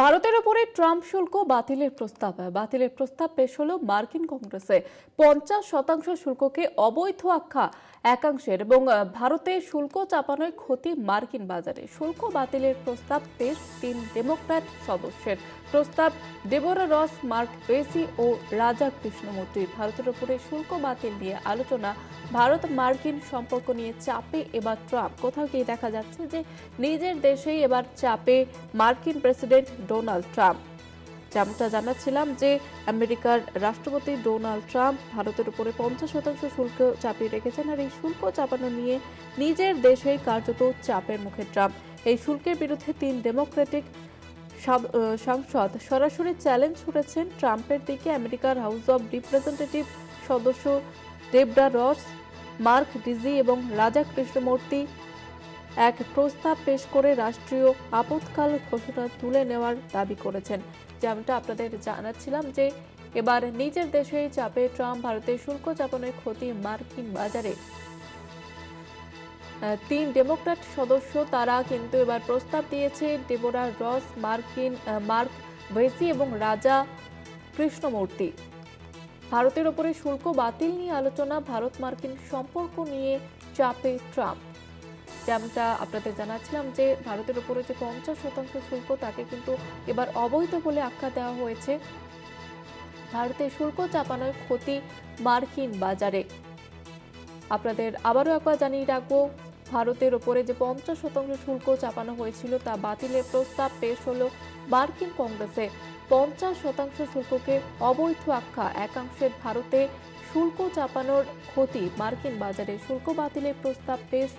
ভারতের উপরে ট্রাম্প শুল্ক বাতিলের প্রস্তাব বাতিলের প্রস্তাব পেশ হলো মার্কিন কংগ্রেসে। পঞ্চাশ শতাংশ শুল্ককে অবৈধ আখ্যা একাংশের এবং ভারতে শুল্ক চাপানোয় ক্ষতি মার্কিন বাজারে। শুল্ক বাতিলের প্রস্তাব পেশ তিন ডেমোক্র্যাট সদস্যের। প্রস্তাব, ডেবোরা রস, মার্ক পেসি ও রাজা কৃষ্ণমূর্তির ভারতের উপরে শুল্ক বাতিল নিয়ে আলোচনা। ভারত মার্কিন সম্পর্ক নিয়ে চাপে এবার ট্রাম্প। কোথাও গিয়ে দেখা যাচ্ছে যে, নিজের দেশেই এবার চাপে মার্কিন প্রেসিডেন্ট ডোনাল্ড ট্রাম্প। যেমনটা জানাচ্ছিলাম যে আমেরিকার রাষ্ট্রপতি ডোনাল্ড ট্রাম্প ভারতের উপরে পঞ্চাশ শতাংশ শুল্ক চাপিয়ে রেখেছেন আর এই শুল্ক চাপানো নিয়ে নিজের দেশেই কার্যত চাপের মুখে ট্রাম্প। এই শুল্কের বিরুদ্ধে তিন ডেমোক্রেটিক সাংসদ সরাসরি চ্যালেঞ্জ ছুড়েছেন ট্রাম্পের দিকে আমেরিকার হাউস অব রিপ্রেজেন্টেটিভ সদস্য ডেবরা রস, মার্ক ডিজি এবং রাজা কৃষ্ণমূর্তি এক প্রস্তাব পেশ করে রাষ্ট্রীয় আপৎকাল ঘোষণা তুলে নেওয়ার দাবি করেছেন। যেমনটা আপনাদের জানাচ্ছিলাম যে এবার নিজের দেশে চাপে ট্রাম্প ভারতের শুল্ক চাপানোর ক্ষতি মার্কিন বাজারে। তিন ডেমোক্র্যাট সদস্য তারা কিন্তু এবার প্রস্তাব দিয়েছে ডেবোরা রস, মার্কিন মার্ক ভেসি এবং রাজা কৃষ্ণমূর্তি। ভারতের ওপরে শুল্ক বাতিল নিয়ে আলোচনা ভারত মার্কিন সম্পর্ক নিয়ে চাপে ট্রাম্প। যেমনটা আপনাদের জানাচ্ছিলাম যে ভারতের উপরে যে পঞ্চাশ শতাংশ শুল্ক, তাকে কিন্তু এবার অবৈধ বলে আখ্যা দেওয়া হয়েছে। ভারতের শুল্ক চাপানোর ক্ষতি মার্কিন বাজারে। আপনাদের আবারও একবার জানিয়ে রাখব, ভারতের ওপরে যে পঞ্চাশ শতাংশ শুল্ক চাপানো হয়েছিল, তা বাতিলের প্রস্তাব পেশ হলো মার্কিন কংগ্রেসে। পঞ্চাশ শতাংশ শুল্ককে অবৈধ আখ্যা, একাংশের ভারতে শুল্ক চাপানোর ক্ষতি মার্কিন বাজারে। শুল্ক বাতিলের প্রস্তাব পেশ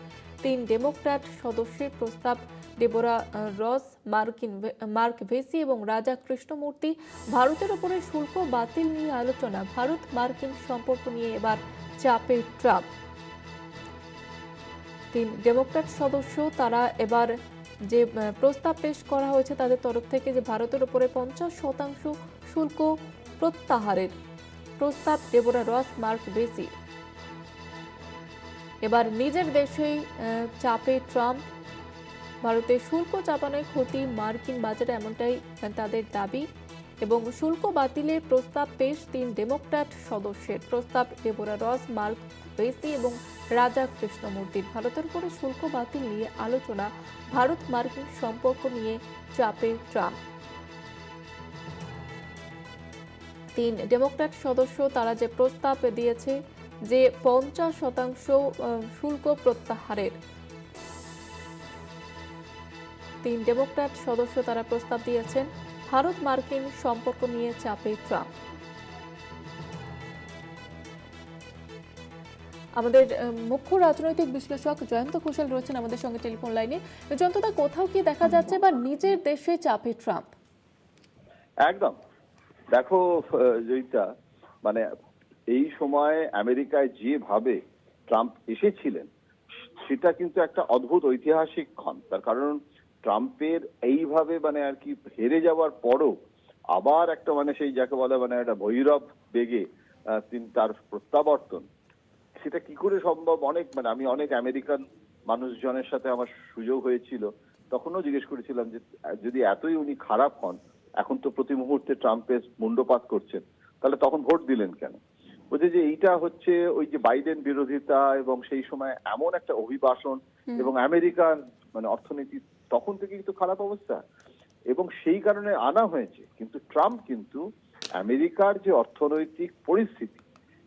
তিন ডেমোক্র্যাট সদস্যের প্রস্তাব, ডেবোরা রস, মার্কিন মার্ক ভেসি এবং রাজা কৃষ্ণমূর্তি ভারতের ওপরে শুল্ক বাতিল নিয়ে আলোচনা, ভারত মার্কিন সম্পর্ক নিয়ে এবার চাপে ট্রাম্প। তিন ডেমোক্র্যাট সদস্য, তারা এবার যে প্রস্তাব পেশ করা হয়েছে তাদের তরফ থেকে যে ভারতের উপরে পঞ্চাশ শতাংশ শুল্ক প্রত্যাহারের প্রস্তাব, ডেবোরা, রস, মার্ক বেসি এবার নিজের দেশেই চাপে ট্রাম্প। ভারতের শুল্ক চাপানোর ক্ষতি মার্কিন বাজারে এমনটাই তাদের দাবি। এবং শুল্ক বাতিলের প্রস্তাব পেশ তিন ডেমোক্র্যাট সদস্যের প্রস্তাব, ডেবোরা রস, মার্ক বেসি এবং রাজা কৃষ্ণমূর্তির। ভারতের উপরে শুল্ক বাতিল নিয়ে আলোচনা ভারত মার্কিন সম্পর্ক নিয়ে চাপে ট্রাম্প। তিন ডেমোক্র্যাট সদস্য, তারা যে প্রস্তাব দিয়েছে যে পঞ্চাশ শতাংশ শুল্ক প্রত্যাহারের। তিন ডেমোক্র্যাট সদস্য তারা প্রস্তাব দিয়েছেন, ভারত মার্কিন সম্পর্ক নিয়ে চাপে ট্রাম্প। আমাদের মুখ্য রাজনৈতিক বিশ্লেষক জয়ন্ত ঘোষাল রয়েছেন আমাদের সঙ্গে টেলিফোন লাইনে। জয়ন্তদা কোথাও কি দেখা যাচ্ছে বা নিজের দেশে চাপে ট্রাম্প? একদম। দেখো জয়িতা মানে এই সময় আমেরিকায় যেভাবে ট্রাম্প এসেছিলেন, সেটা কিন্তু একটা অদ্ভুত ঐতিহাসিক ক্ষণ। তার কারণ ট্রাম্পের এইভাবে মানে আর কি হেরে যাওয়ার পরও আবার একটা মানে সেই যাকে বলে মানে একটা ভৈরব বেগে তিনি তার প্রত্যাবর্তন। সেটা কি করে সম্ভব? অনেক মানে আমি অনেক আমেরিকান মানুষজনের সাথে আমার সুযোগ হয়েছিল, তখনও জিজ্ঞেস করেছিলাম যে যদি এতই উনি খারাপ হন, এখন তো প্রতি মুহূর্তে ট্রাম্পের মুন্ডপাত করছেন, তাহলে তখন ভোট দিলেন কেন? বলছে যে এইটা হচ্ছে ওই যে বাইডেন বিরোধিতা এবং সেই সময় এমন একটা অভিবাসন এবং আমেরিকার মানে অর্থনীতি তখন থেকে কিন্তু খারাপ অবস্থা। এবং সেই কারণে আনা হয়েছে। কিন্তু ট্রাম্প কিন্তু আমেরিকার যে অর্থনৈতিক পরিস্থিতি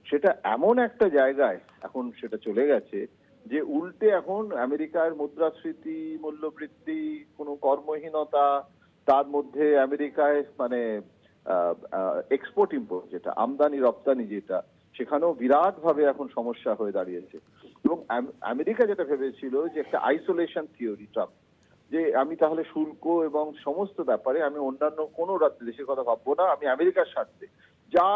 সেটা এমন একটা জায়গায় এখন সেটা চলে গেছে যে উল্টে এখন আমেরিকার মুদ্রাস্ফীতি মূল্যবৃদ্ধি কোনো কর্মহীনতা তার মধ্যে আমেরিকায় মানে এক্সপোর্ট ইম্পোর্ট যেটা, আমদানি, রপ্তানি যেটা, সেখানেও বিরাট ভাবে এখন সমস্যা হয়ে দাঁড়িয়েছে। এবং আমেরিকা যেটা ভেবেছিল যে একটা আইসোলেশন থিওরি ট্রাম্প যে আমি তাহলে শুল্ক এবং সমস্ত ব্যাপারে আমি অন্যান্য কোনো দেশের কথা ভাববো না, আমি আমেরিকার স্বার্থে। যা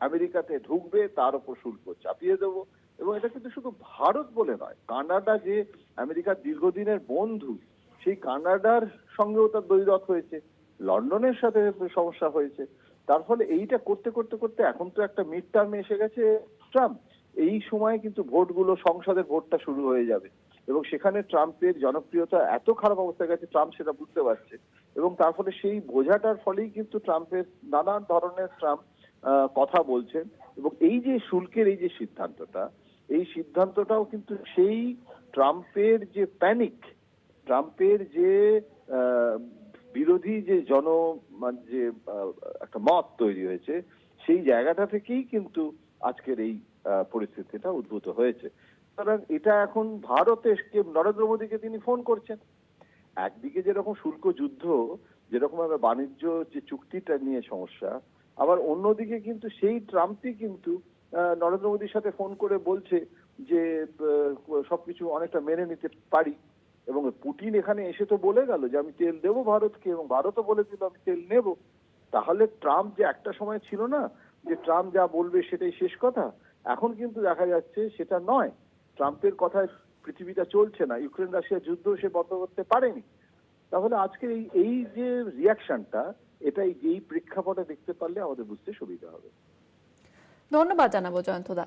আমেরিকাতে ঢুকবে, তার উপর শুল্ক চাপিয়ে দেবো। এবং এটা কিন্তু শুধু ভারত বলে নয়, কানাডা যে আমেরিকার দীর্ঘদিনের বন্ধু, সেই কানাডার সঙ্গেও তার দ্বৈরথ হয়েছে। লন্ডনের সাথে সমস্যা হয়েছে। তার ফলে এইটা করতে করতে করতে এখন তো একটা মিড টার্মে এসে গেছে ট্রাম্প। এই সময় কিন্তু ভোটগুলো, সংসদের ভোটটা শুরু হয়ে যাবে। এবং সেখানে ট্রাম্পের জনপ্রিয়তা এত খারাপ অবস্থায় গেছে, ট্রাম্প সেটা বুঝতে পারছে। এবং তার ফলে সেই বোঝাটার ফলেই কিন্তু ট্রাম্পের নানান ধরনের ট্রাম্প কথা বলছেন। এবং এই যে শুল্কের এই যে সিদ্ধান্তটা, এই সিদ্ধান্তটাও কিন্তু সেই ট্রাম্পের যে প্যানিক ট্রাম্পের যে বিরোধী যে জন মানে যে একটা মত তৈরি হয়েছে, সেই জায়গাটা থেকেই কিন্তু আজকের এই পরিস্থিতিটা উদ্ভূত হয়েছে। সুতরাং এটা এখন ভারতে নরেন্দ্র মোদীকে তিনি ফোন করছেন। একদিকে যেরকম শুল্ক যুদ্ধ, যেরকম ভাবে বাণিজ্য যে চুক্তিটা নিয়ে সমস্যা, আবার অন্যদিকে কিন্তু সেই ট্রাম্পই কিন্তু নরেন্দ্র মোদীর সাথে ফোন করে বলছে যে সবকিছু অনেকটা মেনে নিতে পারি। এবং পুটিন এখানে এসে তো বলে গেল যে আমি তেল দেবো ভারতকে এবং ভারতও বলেছিল আমি তেল নেব। তাহলে ট্রাম্প যে একটা সময় ছিল না, যে ট্রাম্প যা বলবে সেটাই শেষ কথা। এখন কিন্তু দেখা যাচ্ছে সেটা নয়। ট্রাম্পের কথায় পৃথিবীটা চলছে না। ইউক্রেন রাশিয়া যুদ্ধ সে বন্ধ করতে পারেনি। তাহলে আজকে এই এই যে রিয়াকশনটা এটাই এই প্রেক্ষাপটে দেখতে পারলে আমাদের বুঝতে সুবিধা হবে। ধন্যবাদ জানাব জয়ন্তদা।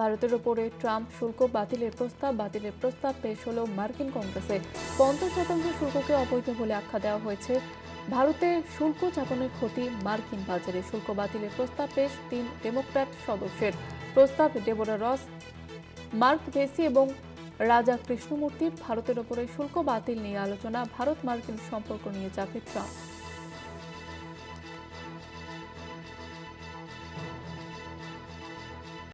ভারতের ওপরে ট্রাম্প শুল্ক বাতিলের প্রস্তাব বাতিলের প্রস্তাব পেশ হলো মার্কিন কংগ্রেসে। পঞ্চাশ শতাংশ শুল্ককে অবৈধ বলে আখ্যা দেওয়া হয়েছে। ভারতে শুল্ক চাপানোর ক্ষতি মার্কিন বাজারে। শুল্ক বাতিলের প্রস্তাব পেশ তিন ডেমোক্র্যাট সদস্যের। প্রস্তাব ডেবোরা রস, মার্ক ভেসি এবং রাজা কৃষ্ণমূর্তির ভারতের ওপরে শুল্ক বাতিল নিয়ে আলোচনা, ভারত মার্কিন সম্পর্ক নিয়ে যাবে ট্রাম্প।